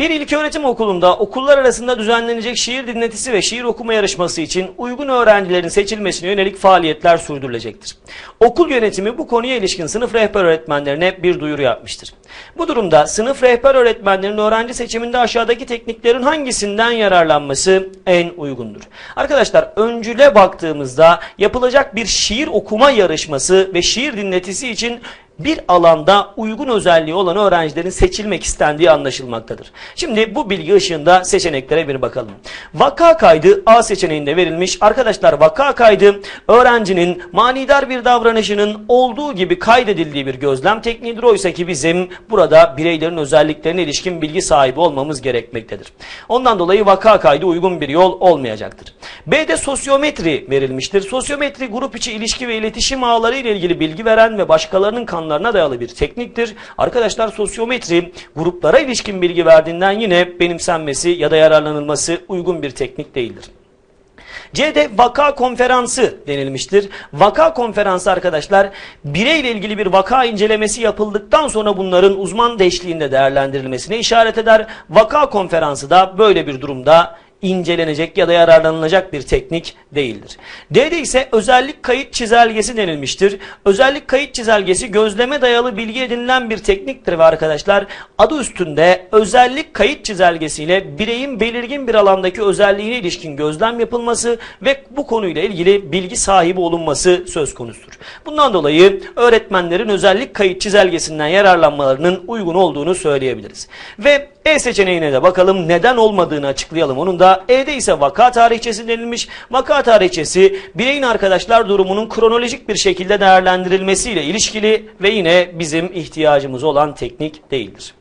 Bir ilköğretim okulunda okullar arasında düzenlenecek şiir dinletisi ve şiir okuma yarışması için uygun öğrencilerin seçilmesine yönelik faaliyetler sürdürülecektir. Okul yönetimi bu konuya ilişkin sınıf rehber öğretmenlerine bir duyuru yapmıştır. Bu durumda sınıf rehber öğretmenlerinin öğrenci seçiminde aşağıdaki tekniklerin hangisinden yararlanması en uygundur? Arkadaşlar öncüle baktığımızda yapılacak bir şiir okuma yarışması ve şiir dinletisi için bir alanda uygun özelliği olan öğrencilerin seçilmek istendiği anlaşılmaktadır. Şimdi bu bilgi ışığında seçeneklere bir bakalım. Vaka kaydı A seçeneğinde verilmiş. Arkadaşlar vaka kaydı öğrencinin manidar bir davranışının olduğu gibi kaydedildiği bir gözlem tekniğidir. Oysa ki bizim burada bireylerin özelliklerine ilişkin bilgi sahibi olmamız gerekmektedir. Ondan dolayı vaka kaydı uygun bir yol olmayacaktır. B'de sosyometri verilmiştir. Sosyometri grup içi ilişki ve iletişim ağları ile ilgili bilgi veren ve başkalarının kanlarına dayalı bir tekniktir. Arkadaşlar sosyometri gruplara ilişkin bilgi verdiğinden yine benimsenmesi ya da yararlanılması uygun bir teknik değildir. C'de vaka konferansı denilmiştir. Vaka konferansı arkadaşlar bireyle ilgili bir vaka incelemesi yapıldıktan sonra bunların uzman deşliğinde değerlendirilmesine işaret eder. Vaka konferansı da böyle bir durumda incelenecek ya da yararlanılacak bir teknik değildir. D'de ise özellik kayıt çizelgesi denilmiştir. Özellik kayıt çizelgesi gözleme dayalı bilgi edinilen bir tekniktir ve arkadaşlar adı üstünde özellik kayıt çizelgesiyle bireyin belirgin bir alandaki özelliğine ilişkin gözlem yapılması ve bu konuyla ilgili bilgi sahibi olunması söz konusudur. Bundan dolayı öğretmenlerin özellik kayıt çizelgesinden yararlanmalarının uygun olduğunu söyleyebiliriz. Ve E seçeneğine de bakalım neden olmadığını açıklayalım. Onun da E'de ise vaka tarihçesi denilmiş. Vaka tarihçesi bireyin arkadaşlar durumunun kronolojik bir şekilde değerlendirilmesiyle ilişkili ve yine bizim ihtiyacımız olan teknik değildir.